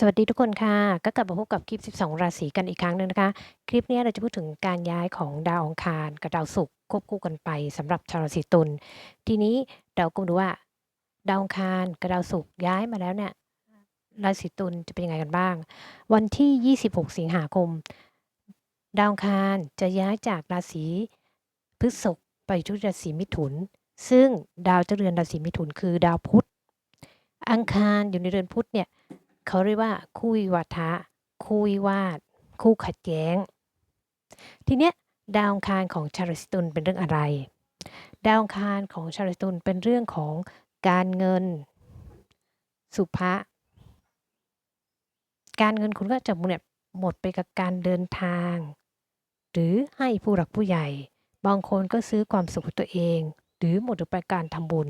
สวัสดีทุกคนค่ะ ก็กลับมาพบกับคลิป 12 ราศีกันอีกครั้งหนึ่งนะคะ คลิปนี้เราจะพูดถึงการย้ายของดาวองคารกับดาวศุกร์ควบคู่กันไปสำหรับชาวราศีตุล ทีนี้เราก็มาดูว่า ดาวองคารกับดาวศุกร์ย้ายมาแล้วเนี่ย ราศีตุลจะเป็นยังไงกันบ้าง วันที่ 26 สิงหาคม ดาวองคารจะย้ายจากราศีพฤษภไปทุกราศีมิถุน ซึ่งดาวเจ้าเรือนราศีมิถุนคือดาวพุธ อังคารอยู่ในเรือนพุธเนี่ย เขาเรียกว่าคู่วิวาทะคู่วิวาท คู่ขัดแย้ง ทีเนี้ยดาวคารของชาวราศีตุลเป็นเรื่องอะไร ดาวคารของชาวราศีตุลเป็นเรื่องของการเงิน สุภะการเงินคุณก็จะเนี่ยหมดไปกับการเดินทาง หรือให้ผู้หลักผู้ใหญ่ บางคนก็ซื้อความสุขตัวเอง หรือหมดไปกับการทำบุญ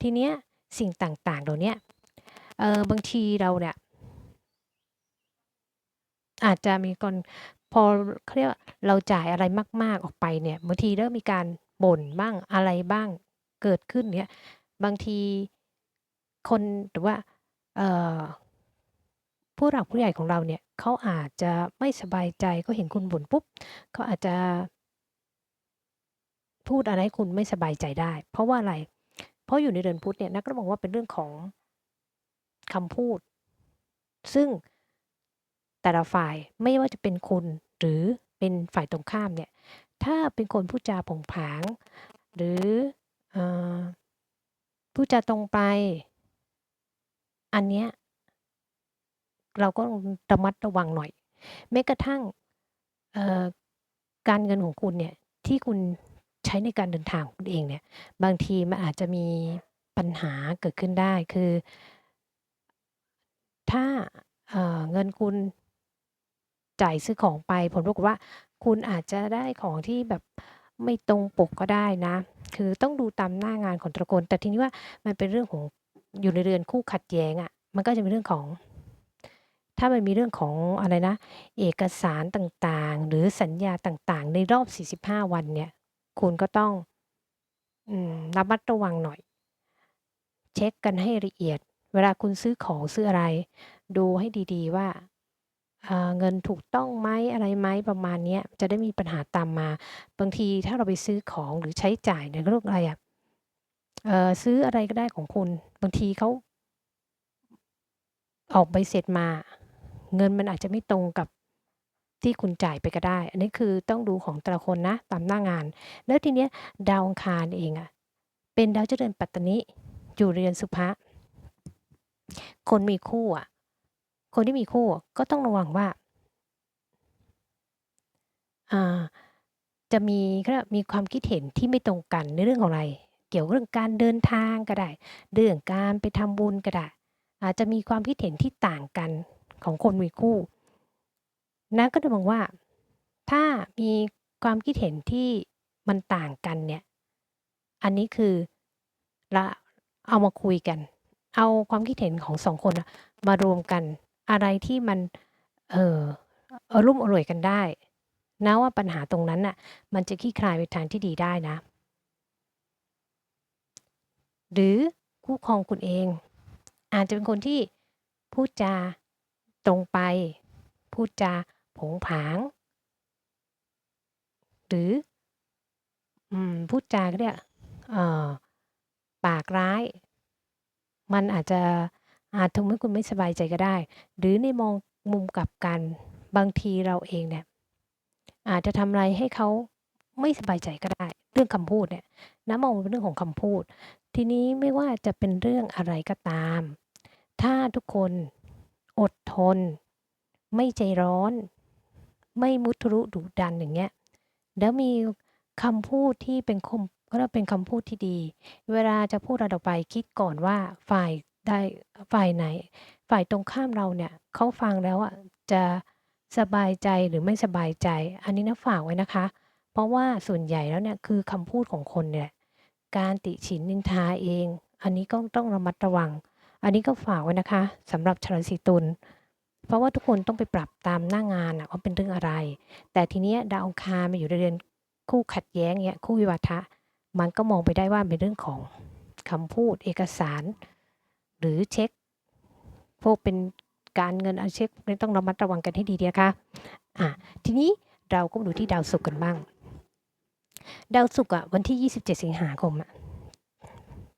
ทีเนี้ยสิ่งต่างๆเหล่าเนี้ยเออบางทีเราเนี่ย อาจจะมีคน พอ เขาเรียกว่า เราจ่ายอะไรมาก ๆ ออกไปเนี่ย บางทีเริ่มมีการบ่นบ้าง อะไรบ้าง เกิดขึ้นเนี่ย บางที คน หรือว่า เอ่อ ผู้หลักผู้ใหญ่ของเราเนี่ย เขาอาจจะไม่สบายใจก็เห็นคุณบ่นปุ๊บ เขาอาจจะ พูดอะไรให้คุณไม่สบายใจได้ เพราะว่าอะไร เพราะอยู่ในเดือนพุธเนี่ย นักก็บอกว่าเป็นเรื่องของ คำพูด ซึ่ง แต่ละฝ่ายไม่ว่าจะเป็นคุณหรือเป็นฝ่ายตรงข้ามเนี่ยถ้าเป็นคนพูดจาผงผาง หรืออพูดจาตรงไป อันเนี้ยเราก็ระมัดระวังหน่อยแม้กระทั่งการเงินของคุณเนี่ยที่คุณใช้ในการเดินทางของคุณเองเนี่ยบางทีมันอาจจะมีปัญหาเกิดขึ้นได้คือ ถ้าเอเงินคุณ จ่ายซื้อของไป ผลปรากฏว่า คุณอาจจะได้ของที่แบบไม่ตรงปกก็ได้นะ คือต้องดูตามหน้างานของต่ละคนแต่ทีนี้ว่ามันเป็นเรื่องของอยู่ในเรือนคู่ขัดแย้งอะมันก็จะเป็นเรื่องของ ถ้ามันมีเรื่องของอะไรนะ เอกสารต่างๆ หรือสัญญาต่างๆ ในรอบ 45 วันเนี่ย คุณก็ต้องอระมัดระวังหน่อย เช็กกันให้ละเอียด เวลาคุณซื้อของซื้ออะไร ดูให้ดีๆว่า เงินถูกต้องไหมอะไรไหมประมาณนี้จะได้มีปัญหาตามมา บางทีถ้าเราไปซื้อของหรือใช้จ่ายในเรื่องอะไรอะเอ่อซื้ออะไรก็ได้ของคุณบางทีเขาออกใบเสร็จมา เงินมันอาจจะไม่ตรงกับที่คุณจ่ายไปก็ได้ อันนี้คือต้องดูของแต่ละคนนะตามหน้างาน แล้วทีเนี้ยดาวองคารเองอะเป็นดาวเจ้าเรือนปัตตนิอยู่เรือนสุภะคนมีคู่อะ คนที่มีคู่ก็ต้องระวังว่าจะมีเขาเรียกมีความคิดเห็นที่ไม่ตรงกันในเรื่องของอะไร เกี่ยวกับเรื่องการเดินทางก็ได้ เรื่องการไปทำบุญก็ได้ อาจจะมีความคิดเห็นที่ต่างกันของคนมีคู่นักก็จะมองว่า ถ้ามีความคิดเห็นที่มันต่างกันเนี่ย อันนี้คือละเอามาคุยกัน เอาความคิดเห็นของ2คนมารวมกัน อะไรที่มัน เอ่อ อรุ่มอร่วยกันได้นะว่าปัญหาตรงนั้นน่ะ มันจะคลี่คลายไปทางที่ดีได้นะ หรือคู่ครองคุณเอง อาจจะเป็นคนที่พูดจาตรงไป พูดจาโผงผาง หรือ อืม พูดจาเนี่ยเอ่อ ปากร้าย มันอาจจะ อาจทำให้คุณไม่สบายใจก็ได้ หรือในมองมุมกลับกันบางทีเราเองเนี่ยอาจจะทำอะไรให้เขาไม่สบายใจก็ได้ เรื่องคำพูดเนี่ยนะมองเป็นเรื่องของคำพูด ทีนี้ไม่ว่าจะเป็นเรื่องอะไรก็ตาม ถ้าทุกคนอดทน ไม่ใจร้อน ไม่มุทะรุดุดันอย่างเงี้ยแล้วมีคำพูดที่เป็นคมก็เป็นคำพูดที่ดี เวลาจะพูดอะไรออกไปคิดก่อนว่าฝ่าย ใดฝ่ายไหน ฝ่ายตรงข้ามเราเนี่ยเขาฟังแล้วอะจะสบายใจหรือไม่สบายใจ อันนี้นะฝากไว้นะคะ เพราะว่าส่วนใหญ่แล้วเนี่ยคือคำพูดของคนเนี่ยการติฉินนินทาเอง อันนี้ก็ต้องระมัดระวัง อันนี้ก็ฝากไว้นะคะสำหรับชราศีตุลเพราะว่าทุกคนต้องไปปรับตามหน้างานน่ะว่าเป็นเรื่องอะไร แต่ทีเนี้ยดาวองคารมาอยู่ในเรือนคู่ขัดแย้งเงี้ยคู่วิวาทะ มันก็มองไปได้ว่าเป็นเรื่องของคำพูดเอกสาร หรือเช็กพวกเป็นการเงินอาเช็คต้องระมัดระวังกันให้ดีนะคะอะทีนี้เราก็มาดูที่ดาวศุกร์กันบ้าง ดาวศุกร์อะวันที่ 27 สิงหาคมอะ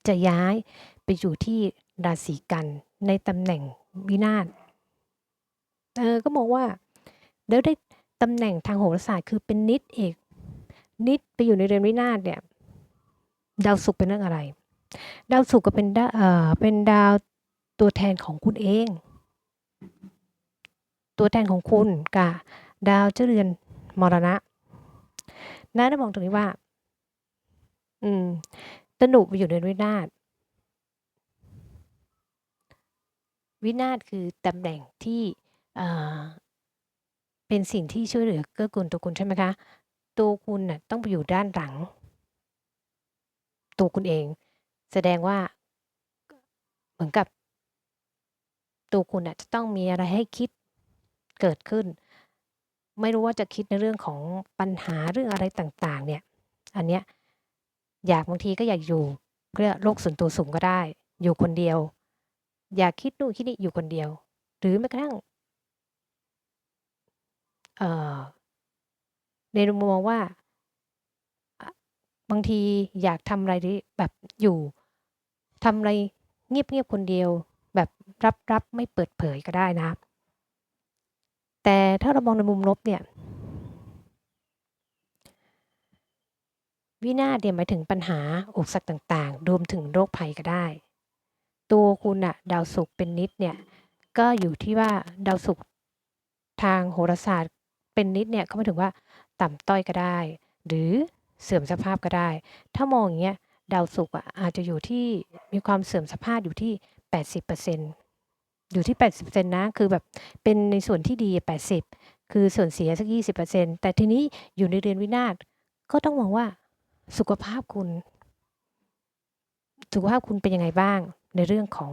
จะย้ายไปอยู่ที่ราศีกันในตำแหน่งวินาศเออก็มองว่าแล้วได้ตำแหน่งทางโหราศาสตร์คือเป็นนิดเอกนิดไปอยู่ในเรือนวินาศเนี่ย ดาวศุกร์เป็นเรื่องอะไร ดาวศุกร์ก็เป็นดาวเป็นดาวตัวแทนของคุณเอง ตัวแทนของคุณกับดาวเจ้าเรือนมรณะน่าได้มองตรงนี้ว่า อืมตนุไปอยู่ในวินาศวินาศคือตำแหน่งที่เอ่อเป็นสิ่งที่ช่วยเหลือเกื้อกูลตัวคุณใช่ไหมคะ ตัวคุณน่ะต้องไปอยู่ด้านหลัง ตัวคุณเอง แสดงว่า เหมือนกับ ตัวคุณน่ะจะต้องมีอะไรให้คิดเกิดขึ้น ไม่รู้ว่าจะคิดในเรื่องของปัญหาเรื่องอะไรต่าง ๆ เนี่ย อันเนี้ยอยากบางทีก็อยากอยู่เรียกโลกส่วนตัวสูงก็ได้ อยู่คนเดียว อยากคิดนู่นคิดนี่อยู่คนเดียว หรือแม้กระทั่งในมุมมองว่า บางทีอยากทำอะไรแบบอยู่ทำอะไรเงียบๆคนเดียว แบบรับๆไม่เปิดเผยก็ได้นะ แต่ถ้าเรามองในมุมลบเนี่ยวินาศเนี่ยหมายถึงปัญหาอุปสรรคต่างๆ รวมถึงโรคภัยก็ได้ ตัวคุณอะดาวศุกร์เป็นนิดเนี่ย ก็อยู่ที่ว่าดาวศุกร์ทางโหราศาสตร์เป็นนิดเนี่ยก็หมายถึงว่า ต่ำต้อยก็ได้ หรือ เสื่อมสภาพก็ได้ ถ้ามองอย่างเงี้ยดาวศุกร์อะอาจจะอยู่ที่มีความเสื่อมสภาพอยู่ที่ 80%อยู่ที่ 80%นะ คือแบบเป็นในส่วนที่ดี 80 คือส่วนเสียสัก 20%แต่ทีนี้อยู่ในเรือนวินาศก็ต้องมองว่าสุขภาพคุณ สุขภาพคุณเป็นยังไงบ้างในเรื่องของ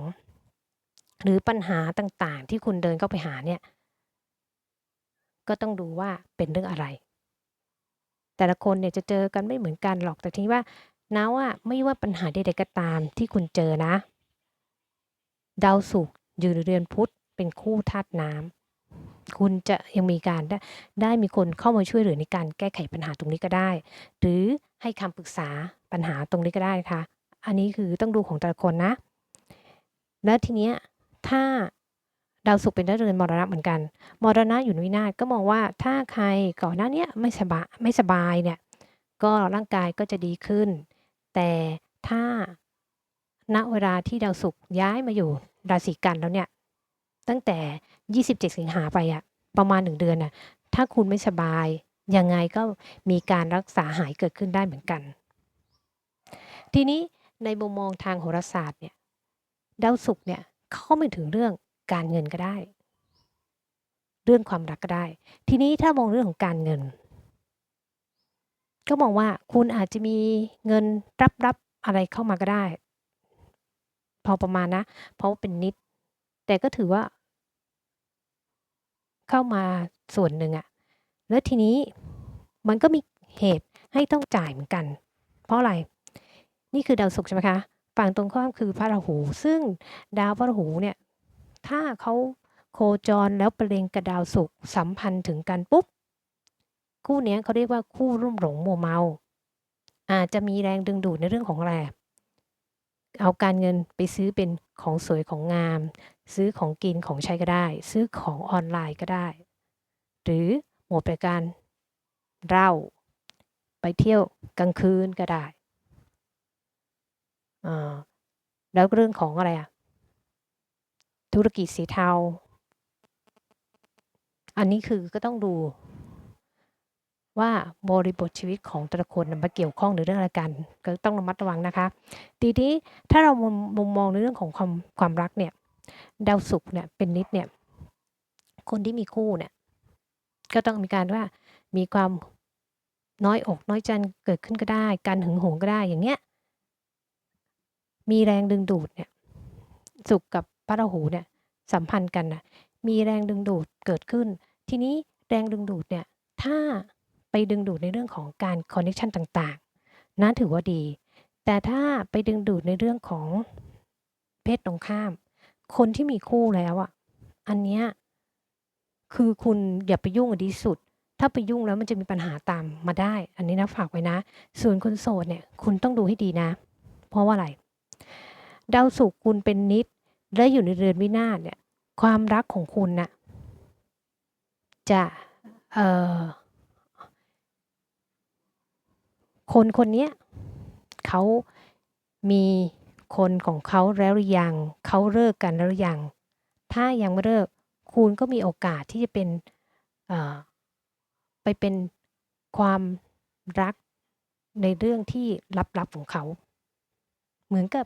หรือปัญหาต่างๆ ที่คุณเดินเข้าไปหาเนี่ย ก็ต้องดูว่าเป็นเรื่องอะไร แต่ละคนเนี่ยจะเจอกันไม่เหมือนกันหรอกแต่ทีนี้ว่านะว่าไม่ว่าปัญหาใดๆก็ตามที่คุณเจอนะ ดาวศุกร์อยู่ในเรือนพุธเป็นคู่ธาตุน้ำคุณจะยังมีการได้ได้มีคนเข้ามาช่วยเหลือในการแก้ไขปัญหาตรงนี้ก็ได้ หรือให้คำปรึกษาปัญหาตรงนี้ก็ได้นะคะอันนี้คือต้องดูของแต่ละคนนะ แล้วทีเนี้ยถ้า ดาวศุกร์เป็นดาวเรือนมรณะเหมือนกัน มรณะอยู่ในวินาศก็มองว่าถ้าใครก่อนหน้านี้ไม่สบายไม่สบายเนี่ยก็ร่างกายก็จะดีขึ้น แต่ถ้าณเวลาที่ดาวศุกร์ย้ายมาอยู่ราศีกันแล้วเนี่ยตั้งแต่ 27 สิงหาไปอะประมาณหนึ่งเดือนน่ะถ้าคุณไม่สบายยังไงก็มีการรักษาหายเกิดขึ้นได้เหมือนกัน ทีนี้ในมุมมองทางโหราศาสตร์เนี่ยดาวศุกร์เนี่ยเข้าไม่ถึงเรื่อง การเงินก็ได้ เรื่องความรักก็ได้ ทีนี้ถ้ามองเรื่องของการเงิน ก็มองว่าคุณอาจจะมีเงินรับรับอะไรเข้ามาก็ได้ พอประมาณนะ เพราะาเป็นนิด แต่ก็ถือว่า เข้ามาส่วนหนึ่งอะแล้วทีนี้มันก็มีเหตุให้ต้องจ่ายเหมือนกัน เพราะอะไร นี่คือดาวศุกร์ใช่ไหมคะ ฝั่งตรงข้ามคือพระราหู ซึ่งดาวพระราหูเนี่ย ถ้าเขาโคจรแล้วประเลงกับดาวศุกสัมพันธ์ถึงกันปุ๊บ คู่นี้เขาเรียกว่าคู่รุ่มหลงมัวเมา อาจจะมีแรงดึงดูดในเรื่องของอะไรเอาการเงินไปซื้อเป็นของสวยของงาม ซื้อของกินของใช้ก็ได้ ซื้อของออนไลน์ก็ได้ หรือหมดไปการเล้าไปเที่ยวกลางคืนก็ได้แล้วเรื่องของอะไรอะ ธุรกิจสีเทา อันนี้คือก็ต้องดูว่าบริบทชีวิตของแต่ละคนมาเกี่ยวข้องในเรื่องอะไรกัน ก็ต้องระมัดระวังนะคะทีนี้ถ้าเรามุมมุมมองในเรื่องของความความรักเนี่ยดาวศุกร์เนี่ยเป็นนิดเนี่ยคนที่มีคู่เนี่ยก็ต้องมีการว่ามีความน้อยอกน้อยใจเกิดขึ้นก็ได้ การหึงหวงก็ได้อย่างเงี้ยมีแรงดึงดูดเนี่ยสุขกับ พระราหูเนี่ยสัมพันธ์กันนะมีแรงดึงดูดเกิดขึ้น ทีนี้แรงดึงดูดเนี่ยถ้าไปดึงดูดในเรื่องของการคอนเนคชันต่างๆนั้นถือว่าดี แต่ถ้าไปดึงดูดในเรื่องของเพศตรงข้าม คนที่มีคู่แล้วอะอันเนี้ยคือคุณอย่าไปยุ่งกับดีสุด ถ้าไปยุ่งแล้วมันจะมีปัญหาตามมาได้ อันนี้นะฝากไว้นะ ส่วนคนโสดเนี่ยคุณต้องดูให้ดีนะ เพราะว่าอะไร ดาวศุกร์คุณเป็นนิด และอยู่ในเรือนวินาศเนี่ยความรักของคุณน่ะจะเอ่อคนคนเนี้ยเขามีคนของเขาแล้วหรือยังเขาเลิกกันแล้วหรือยังถ้ายังไม่เลิกคุณก็มีโอกาสที่จะเป็นไปเป็นความรักในเรื่องที่ลับๆของเขา เหมือนกับ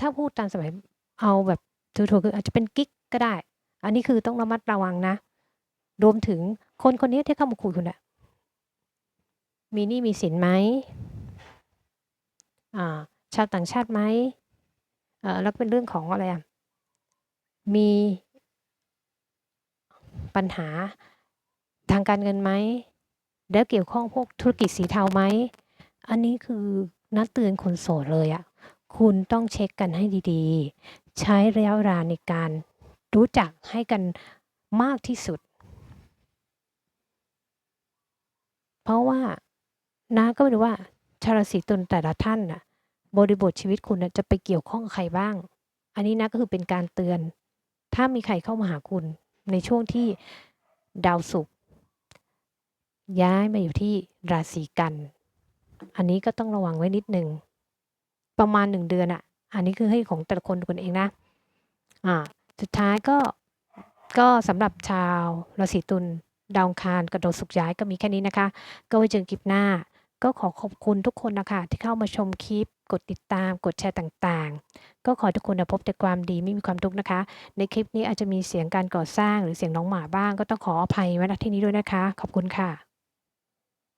ถ้าพูดตามสมัยเอาแบบถูกๆคืออาจจะเป็นกิ๊กก็ได้ อันนี้คือต้องระมัดระวังนะ รวมถึงคนคนนี้ที่เข้ามาคุยคุณอะมีหนี้มีสินไหมอ่าชาวต่างชาติไหมเออแล้วเป็นเรื่องของอะไรอะมีปัญหาทางการเงินไหม แล้วเกี่ยวข้องพวกธุรกิจสีเทาไหม อันนี้คือนัดเตือนคนโสดเลยอะ คุณต้องเช็คกันให้ดีๆ ใช้ระยะเวลาในการรู้จักให้กันมากที่สุด เพราะว่านาก็ไม่รู้ว่าชาวราศีตุลแต่ละท่านน่ะ บริบทชีวิตคุณน่ะจะไปเกี่ยวข้องใครบ้าง อันนี้นะก็คือเป็นการเตือน ถ้ามีใครเข้ามาหาคุณในช่วงที่ดาวศุกร์ย้ายมาอยู่ที่ราศีกัน อันนี้ก็ต้องระวังไว้นิดนึง ประมาณหนึ่งเดือนอะอันนี้คือให้ของแต่ละคนคนเองนะอ่าสุดท้ายก็ก็สำหรับชาวราศีตุลดาวคารกระโดดสุกย้ายก็มีแค่นี้นะคะ ก็ไว้เจอกันคลิปหน้า ก็ขอขอบคุณทุกคนนะคะ ที่เข้ามาชมคลิป กดติดตาม กดแชร์ต่างๆ ก็ขอทุกคนนะพบแต่ความดีไม่มีความทุกข์นะคะ ในคลิปนี้อาจจะมีเสียงการก่อสร้างหรือเสียงน้องหมาบ้าง ก็ต้องขออภัยไว้ณที่นี้ด้วยนะคะ ขอบคุณค่ะ